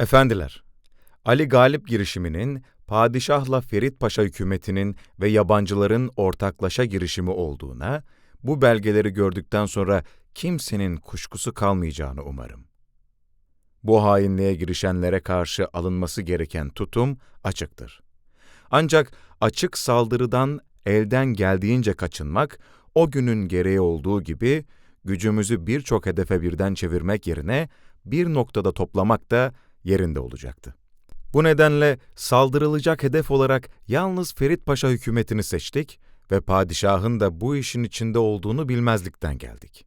Efendiler, Ali Galip girişiminin padişahla Ferit Paşa hükümetinin ve yabancıların ortaklaşa girişimi olduğuna, bu belgeleri gördükten sonra kimsenin kuşkusu kalmayacağını umarım. Bu hainliğe girişenlere karşı alınması gereken tutum açıktır. Ancak açık saldırıdan elden geldiğince kaçınmak, o günün gereği olduğu gibi gücümüzü birçok hedefe birden çevirmek yerine bir noktada toplamak da yerinde olacaktı. Bu nedenle saldırılacak hedef olarak yalnız Ferit Paşa hükümetini seçtik ve padişahın da bu işin içinde olduğunu bilmezlikten geldik.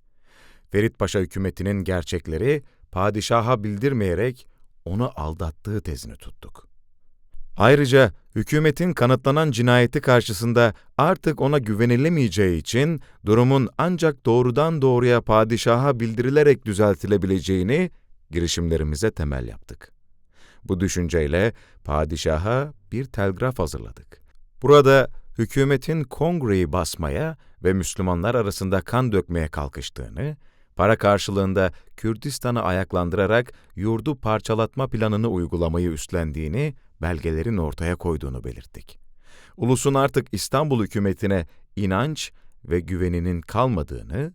Ferit Paşa hükümetinin gerçekleri padişaha bildirmeyerek onu aldattığı tezini tuttuk. Ayrıca hükümetin kanıtlanan cinayeti karşısında artık ona güvenilemeyeceği için durumun ancak doğrudan doğruya padişaha bildirilerek düzeltilebileceğini girişimlerimize temel yaptık. Bu düşünceyle padişaha bir telgraf hazırladık. Burada hükümetin kongreyi basmaya ve Müslümanlar arasında kan dökmeye kalkıştığını, para karşılığında Kürdistan'ı ayaklandırarak yurdu parçalatma planını uygulamayı üstlendiğini, belgelerin ortaya koyduğunu belirttik. Ulusun artık İstanbul hükümetine inanç ve güveninin kalmadığını,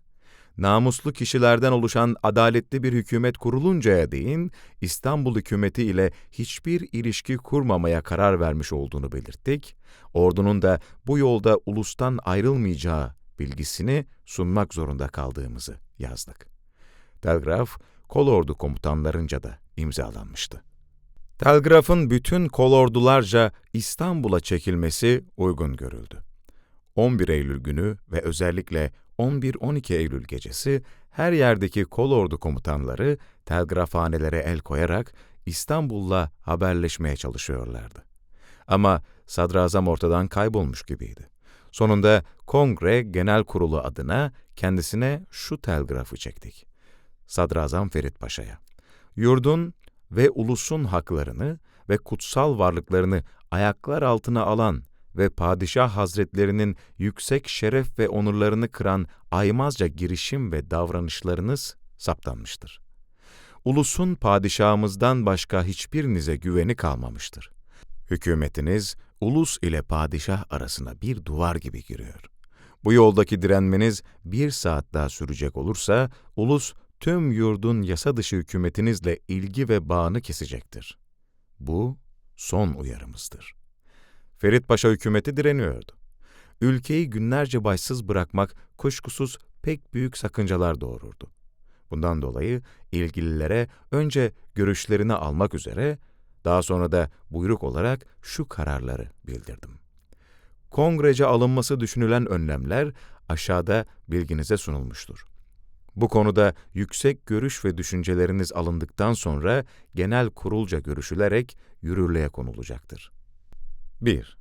namuslu kişilerden oluşan adaletli bir hükümet kuruluncaya değin İstanbul hükümeti ile hiçbir ilişki kurmamaya karar vermiş olduğunu belirttik. Ordunun da bu yolda ulustan ayrılmayacağı bilgisini sunmak zorunda kaldığımızı yazdık. Telgraf, kolordu komutanlarınca da imzalanmıştı. Telgrafın bütün kolordularca İstanbul'a çekilmesi uygun görüldü. 11 Eylül günü ve özellikle 11-12 Eylül gecesi her yerdeki kolordu komutanları telgrafhanelere el koyarak İstanbul'la haberleşmeye çalışıyorlardı. Ama sadrazam ortadan kaybolmuş gibiydi. Sonunda Kongre Genel Kurulu adına kendisine şu telgrafı çektik. Sadrazam Ferit Paşa'ya. Yurdun ve ulusun haklarını ve kutsal varlıklarını ayaklar altına alan ve padişah hazretlerinin yüksek şeref ve onurlarını kıran aymazca girişim ve davranışlarınız saptanmıştır. Ulusun padişahımızdan başka hiçbirinize güveni kalmamıştır. Hükümetiniz, ulus ile padişah arasına bir duvar gibi giriyor. Bu yoldaki direnmeniz bir saat daha sürecek olursa, ulus tüm yurdun yasa dışı hükümetinizle ilgi ve bağını kesecektir. Bu son uyarımızdır. Ferit Paşa hükümeti direniyordu. Ülkeyi günlerce başsız bırakmak kuşkusuz pek büyük sakıncalar doğururdu. Bundan dolayı ilgililere önce görüşlerini almak üzere, daha sonra da buyruk olarak şu kararları bildirdim. Kongrece alınması düşünülen önlemler aşağıda bilginize sunulmuştur. Bu konuda yüksek görüş ve düşünceleriniz alındıktan sonra genel kurulca görüşülerek yürürlüğe konulacaktır. 1.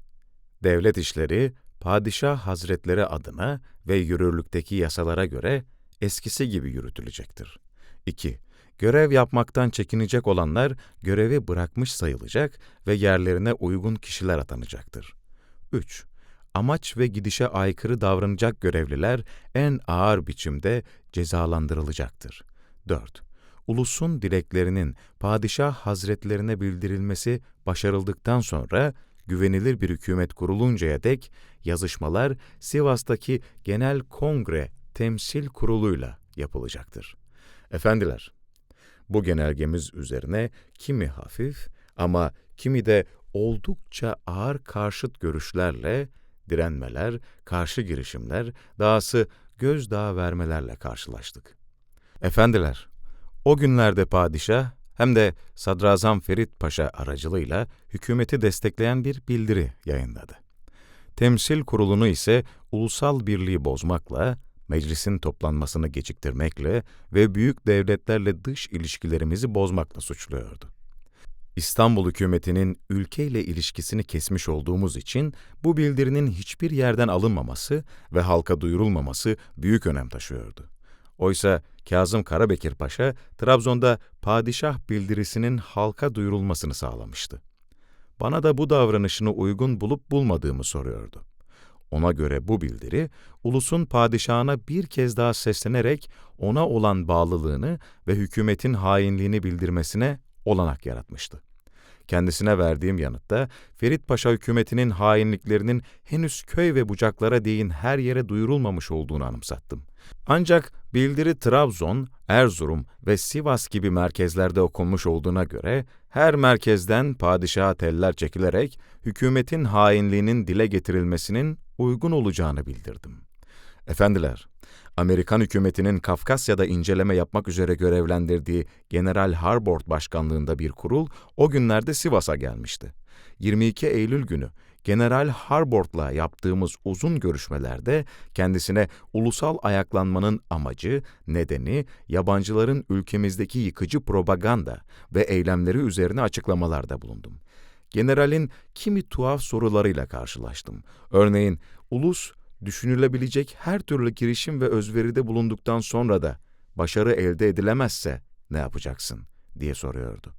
Devlet işleri, padişah hazretleri adına ve yürürlükteki yasalara göre eskisi gibi yürütülecektir. 2. Görev yapmaktan çekinecek olanlar görevi bırakmış sayılacak ve yerlerine uygun kişiler atanacaktır. 3. Amaç ve gidişe aykırı davranacak görevliler en ağır biçimde cezalandırılacaktır. 4. Ulusun dileklerinin padişah hazretlerine bildirilmesi başarıldıktan sonra güvenilir bir hükümet kuruluncaya dek yazışmalar Sivas'taki Genel Kongre Temsil Kurulu'yla yapılacaktır. Efendiler, bu genelgemiz üzerine kimi hafif ama kimi de oldukça ağır karşıt görüşlerle, direnmeler, karşı girişimler, dahası gözdağı vermelerle karşılaştık. Efendiler, o günlerde padişah hem de Sadrazam Ferit Paşa aracılığıyla hükümeti destekleyen bir bildiri yayınladı. Temsil kurulunu ise ulusal birliği bozmakla, meclisin toplanmasını geciktirmekle ve büyük devletlerle dış ilişkilerimizi bozmakla suçluyordu. İstanbul hükümetinin ülkeyle ilişkisini kesmiş olduğumuz için bu bildirinin hiçbir yerden alınmaması ve halka duyurulmaması büyük önem taşıyordu. Oysa Kazım Karabekir Paşa, Trabzon'da padişah bildirisinin halka duyurulmasını sağlamıştı. Bana da bu davranışını uygun bulup bulmadığımı soruyordu. Ona göre bu bildiri, ulusun padişahına bir kez daha seslenerek ona olan bağlılığını ve hükümetin hainliğini bildirmesine olanak yaratmıştı. Kendisine verdiğim yanıtta Ferit Paşa hükümetinin hainliklerinin henüz köy ve bucaklara değin her yere duyurulmamış olduğunu anımsattım. Ancak bildiri Trabzon, Erzurum ve Sivas gibi merkezlerde okunmuş olduğuna göre her merkezden padişaha teller çekilerek hükümetin hainliğinin dile getirilmesinin uygun olacağını bildirdim. Efendiler, Amerikan hükümetinin Kafkasya'da inceleme yapmak üzere görevlendirdiği General Harbord başkanlığında bir kurul o günlerde Sivas'a gelmişti. 22 Eylül günü General Harbord'la yaptığımız uzun görüşmelerde kendisine ulusal ayaklanmanın amacı, nedeni, yabancıların ülkemizdeki yıkıcı propaganda ve eylemleri üzerine açıklamalarda bulundum. Generalin kimi tuhaf sorularıyla karşılaştım. Örneğin, ulus düşünülebilecek her türlü girişim ve özveride bulunduktan sonra da başarı elde edilemezse ne yapacaksın diye soruyordu.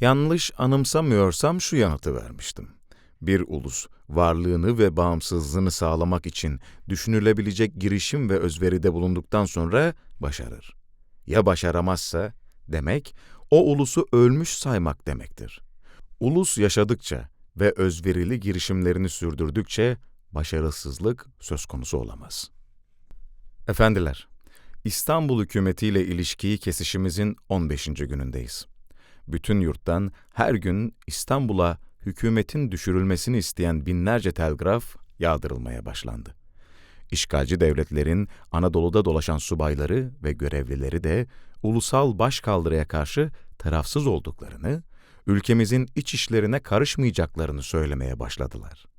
Yanlış anımsamıyorsam şu yanıtı vermiştim. Bir ulus varlığını ve bağımsızlığını sağlamak için düşünülebilecek girişim ve özveride bulunduktan sonra başarır. Ya başaramazsa demek o ulusu ölmüş saymak demektir. Ulus yaşadıkça ve özverili girişimlerini sürdürdükçe başarısızlık söz konusu olamaz. Efendiler, İstanbul hükümetiyle ilişkiyi kesişimizin 15. günündeyiz. Bütün yurttan her gün İstanbul'a hükümetin düşürülmesini isteyen binlerce telgraf yağdırılmaya başlandı. İşgalci devletlerin Anadolu'da dolaşan subayları ve görevlileri de ulusal başkaldırıya karşı tarafsız olduklarını, ülkemizin iç işlerine karışmayacaklarını söylemeye başladılar.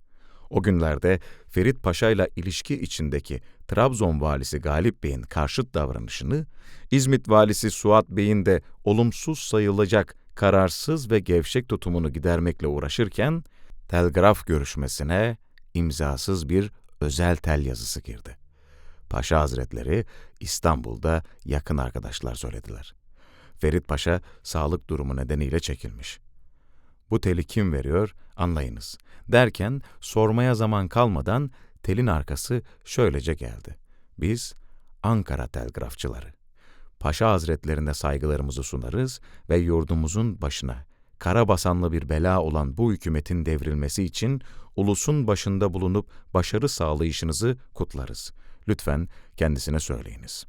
O günlerde Ferit Paşa ile ilişki içindeki Trabzon valisi Galip Bey'in karşıt davranışını, İzmit valisi Suat Bey'in de olumsuz sayılacak kararsız ve gevşek tutumunu gidermekle uğraşırken, telgraf görüşmesine imzasız bir özel tel yazısı girdi. Paşa Hazretleri İstanbul'da yakın arkadaşlar söylediler. Ferit Paşa sağlık durumu nedeniyle çekilmiş. Bu teli kim veriyor anlayınız. Derken sormaya zaman kalmadan telin arkası şöylece geldi. Biz Ankara telgrafçıları. Paşa Hazretlerine saygılarımızı sunarız ve yurdumuzun başına karabasanlı bir bela olan bu hükümetin devrilmesi için ulusun başında bulunup başarı sağlayışınızı kutlarız. Lütfen kendisine söyleyiniz.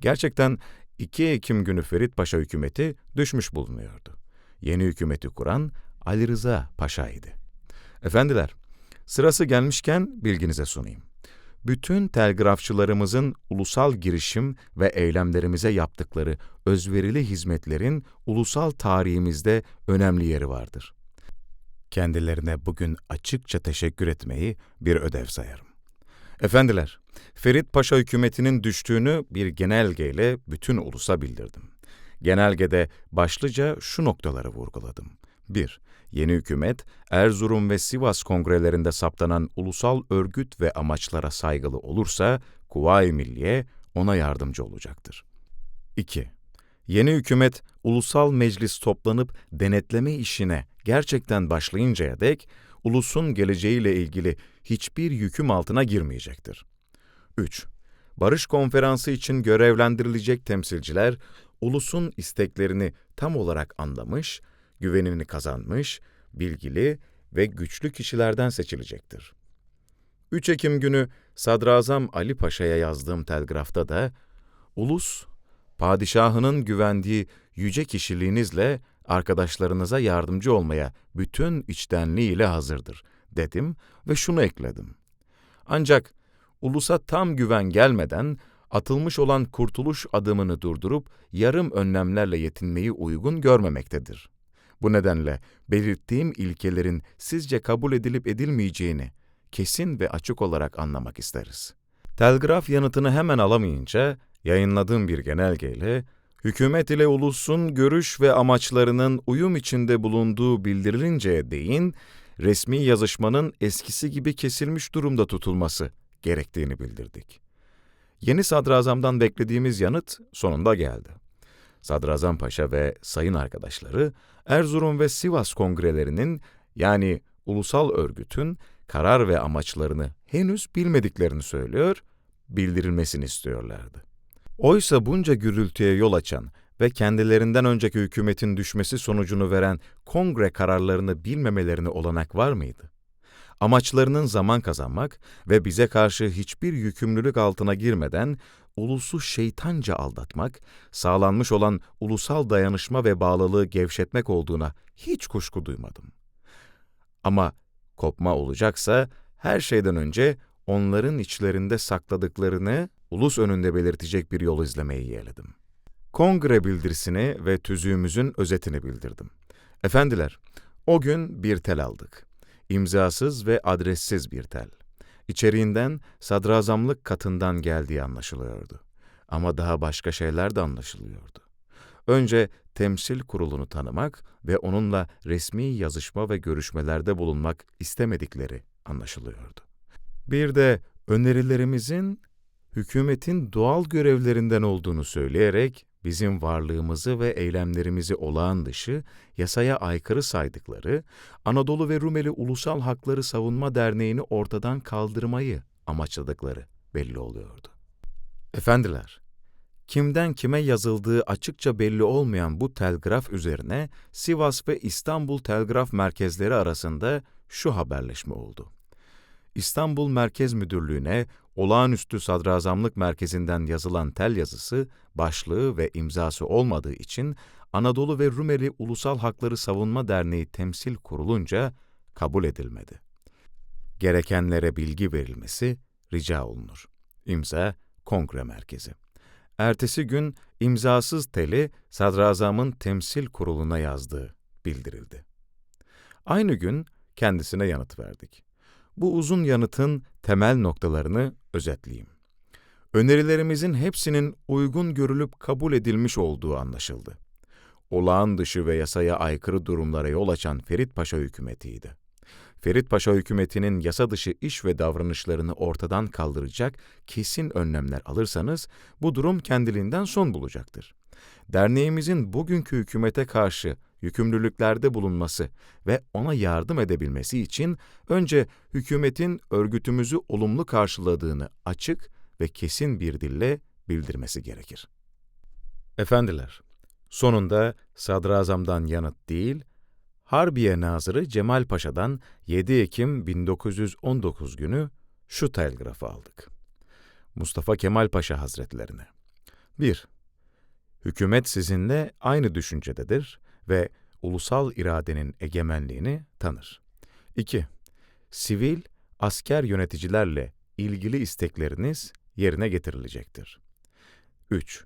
Gerçekten 2 Ekim günü Ferit Paşa hükümeti düşmüş bulunuyordu. Yeni hükümeti kuran Ali Rıza Paşa'ydı. Efendiler, sırası gelmişken bilginize sunayım. Bütün telgrafçılarımızın ulusal girişim ve eylemlerimize yaptıkları özverili hizmetlerin ulusal tarihimizde önemli yeri vardır. Kendilerine bugün açıkça teşekkür etmeyi bir ödev sayarım. Efendiler, Ferit Paşa hükümetinin düştüğünü bir genelgeyle bütün ulusa bildirdim. Genelgede başlıca şu noktaları vurguladım. 1. Yeni hükümet, Erzurum ve Sivas kongrelerinde saptanan ulusal örgüt ve amaçlara saygılı olursa, Kuvayi Milliye ona yardımcı olacaktır. 2. Yeni hükümet, ulusal meclis toplanıp denetleme işine gerçekten başlayıncaya dek, ulusun geleceğiyle ilgili hiçbir yüküm altına girmeyecektir. 3. Barış konferansı için görevlendirilecek temsilciler, ulusun isteklerini tam olarak anlamış, güvenini kazanmış, bilgili ve güçlü kişilerden seçilecektir. 3 Ekim günü Sadrazam Ali Paşa'ya yazdığım telgrafta da, Ulus, padişahının güvendiği yüce kişiliğinizle arkadaşlarınıza yardımcı olmaya bütün içtenliğiyle hazırdır, dedim ve şunu ekledim. Ancak ulusa tam güven gelmeden, atılmış olan kurtuluş adımını durdurup yarım önlemlerle yetinmeyi uygun görmemektedir. Bu nedenle belirttiğim ilkelerin sizce kabul edilip edilmeyeceğini kesin ve açık olarak anlamak isteriz. Telgraf yanıtını hemen alamayınca yayınladığım bir genelgeyle hükümet ile ulusun görüş ve amaçlarının uyum içinde bulunduğu bildirilinceye değin resmi yazışmanın eskisi gibi kesilmiş durumda tutulması gerektiğini bildirdik. Yeni sadrazamdan beklediğimiz yanıt sonunda geldi. Sadrazam Paşa ve sayın arkadaşları Erzurum ve Sivas kongrelerinin yani ulusal örgütün karar ve amaçlarını henüz bilmediklerini söylüyor, bildirilmesini istiyorlardı. Oysa bunca gürültüye yol açan ve kendilerinden önceki hükümetin düşmesi sonucunu veren kongre kararlarını bilmemelerine olanak var mıydı? Amaçlarının zaman kazanmak ve bize karşı hiçbir yükümlülük altına girmeden ulusu şeytanca aldatmak, sağlanmış olan ulusal dayanışma ve bağlılığı gevşetmek olduğuna hiç kuşku duymadım. Ama kopma olacaksa her şeyden önce onların içlerinde sakladıklarını ulus önünde belirtecek bir yol izlemeyi yeğledim. Kongre bildirisini ve tüzüğümüzün özetini bildirdim. Efendiler, o gün bir tel aldık. İmzasız ve adressiz bir tel. İçeriğinden sadrazamlık katından geldiği anlaşılıyordu. Ama daha başka şeyler de anlaşılıyordu. Önce temsil kurulunu tanımak ve onunla resmi yazışma ve görüşmelerde bulunmak istemedikleri anlaşılıyordu. Bir de önerilerimizin hükümetin doğal görevlerinden olduğunu söyleyerek bizim varlığımızı ve eylemlerimizi olağan dışı, yasaya aykırı saydıkları, Anadolu ve Rumeli Ulusal Hakları Savunma Derneği'ni ortadan kaldırmayı amaçladıkları belli oluyordu. Efendiler, kimden kime yazıldığı açıkça belli olmayan bu telgraf üzerine Sivas ve İstanbul telgraf merkezleri arasında şu haberleşme oldu. İstanbul Merkez Müdürlüğü'ne olağanüstü sadrazamlık merkezinden yazılan tel yazısı, başlığı ve imzası olmadığı için Anadolu ve Rumeli Ulusal Hakları Savunma Derneği temsil kurulunca kabul edilmedi. Gerekenlere bilgi verilmesi rica olunur. İmza Kongre Merkezi. Ertesi gün imzasız teli sadrazamın temsil kuruluna yazdığı bildirildi. Aynı gün kendisine yanıt verdik. Bu uzun yanıtın temel noktalarını özetleyeyim. Önerilerimizin hepsinin uygun görülüp kabul edilmiş olduğu anlaşıldı. Olağan dışı ve yasaya aykırı durumlara yol açan Ferit Paşa hükümetiydi. Ferit Paşa hükümetinin yasa dışı iş ve davranışlarını ortadan kaldıracak kesin önlemler alırsanız bu durum kendiliğinden son bulacaktır. Derneğimizin bugünkü hükümete karşı yükümlülüklerde bulunması ve ona yardım edebilmesi için önce hükümetin örgütümüzü olumlu karşıladığını açık ve kesin bir dille bildirmesi gerekir. Efendiler, sonunda sadrazamdan yanıt değil, Harbiye Nazırı Cemal Paşa'dan 7 Ekim 1919 günü şu telgrafı aldık. Mustafa Kemal Paşa Hazretlerine. 1. Hükümet sizinle aynı düşüncededir ve ulusal iradenin egemenliğini tanır. 2. Sivil, asker yöneticilerle ilgili istekleriniz yerine getirilecektir. 3.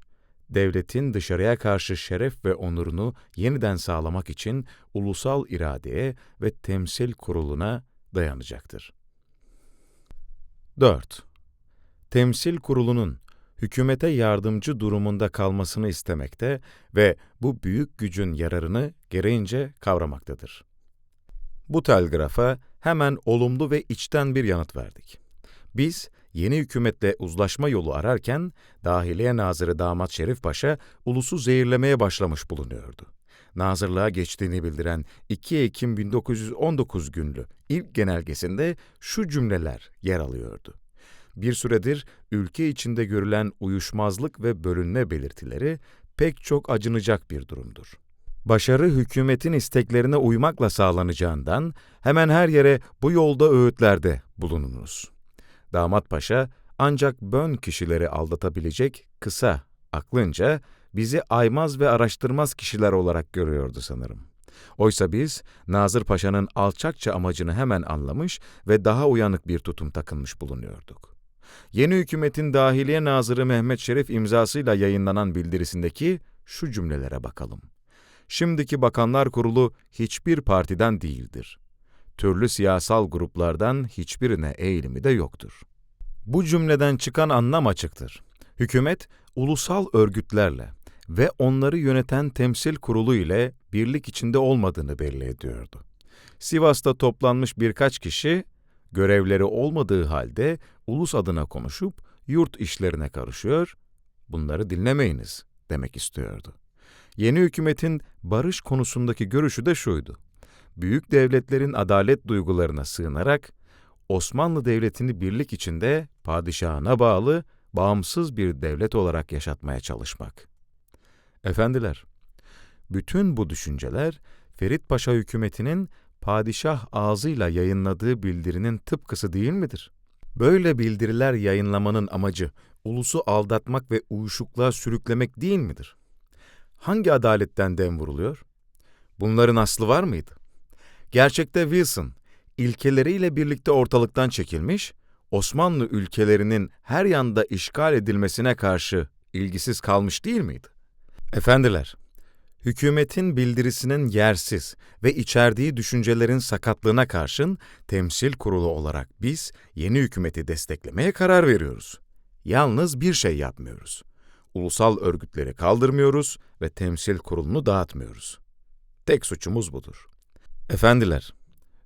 Devletin dışarıya karşı şeref ve onurunu yeniden sağlamak için ulusal iradeye ve temsil kuruluna dayanacaktır. 4. Temsil kurulunun hükümete yardımcı durumunda kalmasını istemekte ve bu büyük gücün yararını gereğince kavramaktadır. Bu telgrafa hemen olumlu ve içten bir yanıt verdik. Biz, yeni hükümetle uzlaşma yolu ararken, Dahiliye Nazırı Damat Şerif Paşa, ulusu zehirlemeye başlamış bulunuyordu. Nazırlığa geçtiğini bildiren 2 Ekim 1919 günlü ilk genelgesinde şu cümleler yer alıyordu bir süredir ülke içinde görülen uyuşmazlık ve bölünme belirtileri pek çok acınacak bir durumdur. Başarı hükümetin isteklerine uymakla sağlanacağından hemen her yere bu yolda öğütlerde bulununuz. Damat Paşa ancak bön kişileri aldatabilecek kısa, aklınca bizi aymaz ve araştırmaz kişiler olarak görüyordu sanırım. Oysa biz Nazır Paşa'nın alçakça amacını hemen anlamış ve daha uyanık bir tutum takınmış bulunuyorduk yeni hükümetin Dahiliye Nazırı Mehmet Şerif imzasıyla yayınlanan bildirisindeki şu cümlelere bakalım. Şimdiki Bakanlar Kurulu hiçbir partiden değildir. Türlü siyasal gruplardan hiçbirine eğilimi de yoktur. Bu cümleden çıkan anlam açıktır. Hükümet, ulusal örgütlerle ve onları yöneten temsil kurulu ile birlik içinde olmadığını belli ediyordu. Sivas'ta toplanmış birkaç kişi, görevleri olmadığı halde ulus adına konuşup yurt işlerine karışıyor, bunları dinlemeyiniz demek istiyordu. Yeni hükümetin barış konusundaki görüşü de şuydu. Büyük devletlerin adalet duygularına sığınarak Osmanlı Devleti'ni birlik içinde padişahına bağlı, bağımsız bir devlet olarak yaşatmaya çalışmak. Efendiler, bütün bu düşünceler Ferit Paşa hükümetinin padişah ağzıyla yayınladığı bildirinin tıpkısı değil midir? Böyle bildiriler yayınlamanın amacı ulusu aldatmak ve uyuşukluğa sürüklemek değil midir? Hangi adaletten dem vuruluyor? Bunların aslı var mıydı? Gerçekte Wilson, ilkeleriyle birlikte ortalıktan çekilmiş, Osmanlı ülkelerinin her yanda işgal edilmesine karşı ilgisiz kalmış değil miydi? Efendiler, hükümetin bildirisinin yersiz ve içerdiği düşüncelerin sakatlığına karşın temsil kurulu olarak biz yeni hükümeti desteklemeye karar veriyoruz. Yalnız bir şey yapmıyoruz. Ulusal örgütleri kaldırmıyoruz ve temsil kurulunu dağıtmıyoruz. Tek suçumuz budur. Efendiler,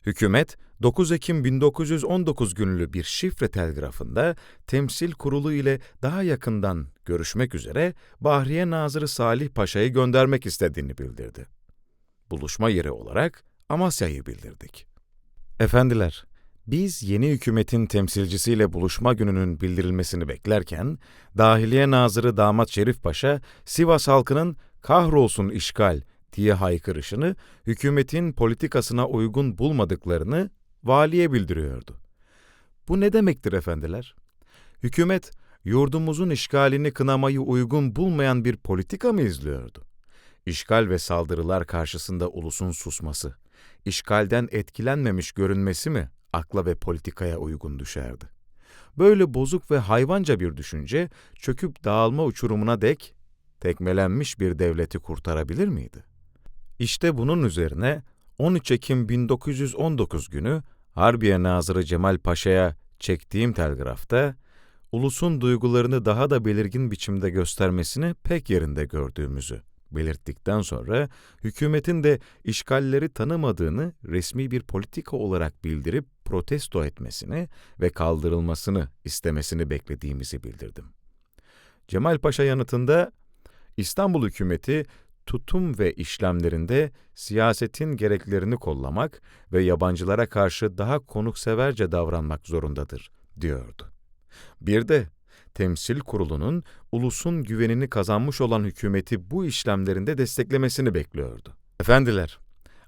hükümet 9 Ekim 1919 günlü bir şifre telgrafında temsil kurulu ile daha yakından görüşmek üzere Bahriye Nazırı Salih Paşa'yı göndermek istediğini bildirdi. Buluşma yeri olarak Amasya'yı bildirdik. Efendiler, biz yeni hükümetin temsilcisiyle buluşma gününün bildirilmesini beklerken, Dahiliye Nazırı Damat Şerif Paşa, Sivas halkının kahrolsun işgal diye haykırışını hükümetin politikasına uygun bulmadıklarını valiye bildiriyordu. Bu ne demektir efendiler? Hükümet, yurdumuzun işgalini kınamayı uygun bulmayan bir politika mı izliyordu? İşgal ve saldırılar karşısında ulusun susması, işgalden etkilenmemiş görünmesi mi akla ve politikaya uygun düşerdi? Böyle bozuk ve hayvanca bir düşünce çöküp dağılma uçurumuna dek tekmelenmiş bir devleti kurtarabilir miydi? İşte bunun üzerine 13 Ekim 1919 günü Harbiye Nazırı Cemal Paşa'ya çektiğim telgrafta, ulusun duygularını daha da belirgin biçimde göstermesini pek yerinde gördüğümüzü belirttikten sonra, hükümetin de işgalleri tanımadığını resmi bir politika olarak bildirip protesto etmesini ve kaldırılmasını istemesini beklediğimizi bildirdim. Cemal Paşa yanıtında, İstanbul hükümeti tutum ve işlemlerinde siyasetin gereklerini kollamak ve yabancılara karşı daha konukseverce davranmak zorundadır, diyordu. Bir de temsil kurulunun ulusun güvenini kazanmış olan hükümeti bu işlemlerinde desteklemesini bekliyordu. Efendiler,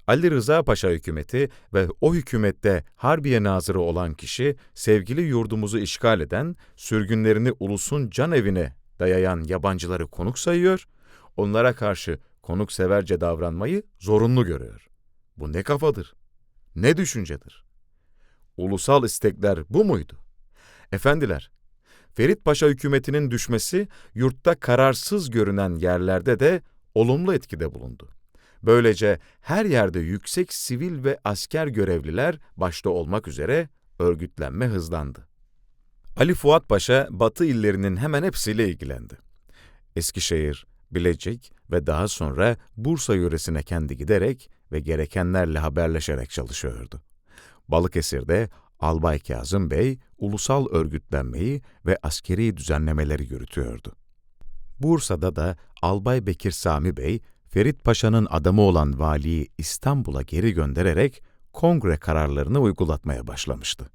Ali Rıza Paşa hükümeti ve o hükümette Harbiye Nazırı olan kişi, sevgili yurdumuzu işgal eden, sürgünlerini ulusun can evine dayayan yabancıları konuk sayıyor onlara karşı konukseverce davranmayı zorunlu görüyor. Bu ne kafadır? Ne düşüncedir? Ulusal istekler bu muydu? Efendiler, Ferit Paşa hükümetinin düşmesi yurtta kararsız görünen yerlerde de olumlu etkide bulundu. Böylece her yerde yüksek sivil ve asker görevliler başta olmak üzere örgütlenme hızlandı. Ali Fuat Paşa Batı illerinin hemen hepsiyle ilgilendi. Eskişehir, Bilecik ve daha sonra Bursa yöresine kendi giderek ve gerekenlerle haberleşerek çalışıyordu. Balıkesir'de Albay Kazım Bey ulusal örgütlenmeyi ve askeri düzenlemeleri yürütüyordu. Bursa'da da Albay Bekir Sami Bey, Ferit Paşa'nın adamı olan valiyi İstanbul'a geri göndererek kongre kararlarını uygulatmaya başlamıştı.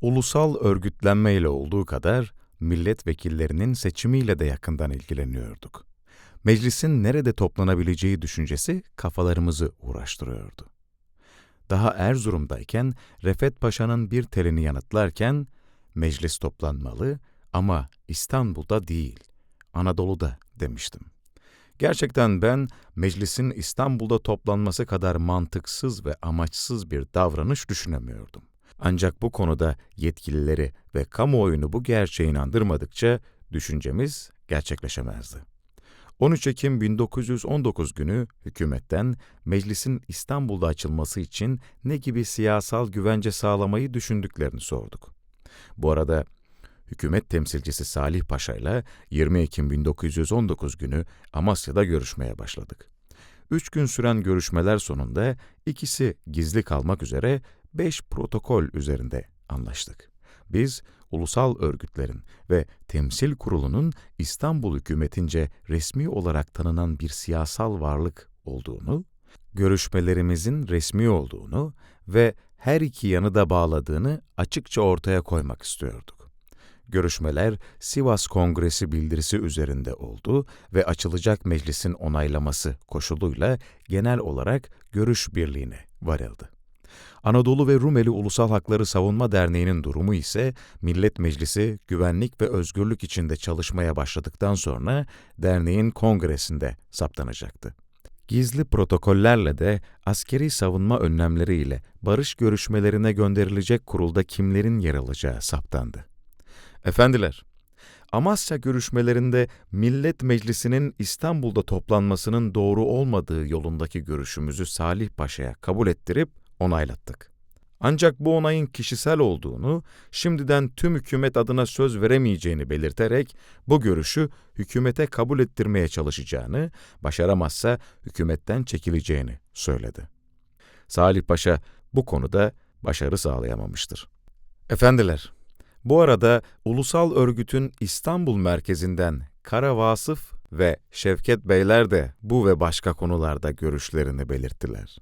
Ulusal örgütlenmeyle olduğu kadar milletvekillerinin seçimiyle de yakından ilgileniyorduk meclisin nerede toplanabileceği düşüncesi kafalarımızı uğraştırıyordu. Daha Erzurum'dayken Refet Paşa'nın bir telini yanıtlarken meclis toplanmalı ama İstanbul'da değil, Anadolu'da demiştim. Gerçekten ben meclisin İstanbul'da toplanması kadar mantıksız ve amaçsız bir davranış düşünemiyordum. Ancak bu konuda yetkilileri ve kamuoyunu bu gerçeğe inandırmadıkça düşüncemiz gerçekleşemezdi. 13 Ekim 1919 günü hükümetten meclisin İstanbul'da açılması için ne gibi siyasal güvence sağlamayı düşündüklerini sorduk. Bu arada hükümet temsilcisi Salih Paşa ile 20 Ekim 1919 günü Amasya'da görüşmeye başladık. Üç gün süren görüşmeler sonunda ikisi gizli kalmak üzere beş protokol üzerinde anlaştık. Biz ulusal örgütlerin ve temsil kurulunun İstanbul hükümetince resmi olarak tanınan bir siyasal varlık olduğunu, görüşmelerimizin resmi olduğunu ve her iki yanı da bağladığını açıkça ortaya koymak istiyorduk. Görüşmeler Sivas Kongresi bildirisi üzerinde oldu ve açılacak meclisin onaylaması koşuluyla genel olarak görüş birliğine varıldı. Anadolu ve Rumeli Ulusal Hakları Savunma Derneği'nin durumu ise Millet Meclisi güvenlik ve özgürlük içinde çalışmaya başladıktan sonra derneğin kongresinde saptanacaktı. Gizli protokollerle de askeri savunma önlemleriyle barış görüşmelerine gönderilecek kurulda kimlerin yer alacağı saptandı. Efendiler, Amasya görüşmelerinde Millet Meclisi'nin İstanbul'da toplanmasının doğru olmadığı yolundaki görüşümüzü Salih Paşa'ya kabul ettirip onaylattık. Ancak bu onayın kişisel olduğunu, şimdiden tüm hükümet adına söz veremeyeceğini belirterek bu görüşü hükümete kabul ettirmeye çalışacağını, başaramazsa hükümetten çekileceğini söyledi. Salih Paşa bu konuda başarı sağlayamamıştır. Efendiler, bu arada ulusal örgütün İstanbul merkezinden Kara Vasıf ve Şevket Beyler de bu ve başka konularda görüşlerini belirttiler.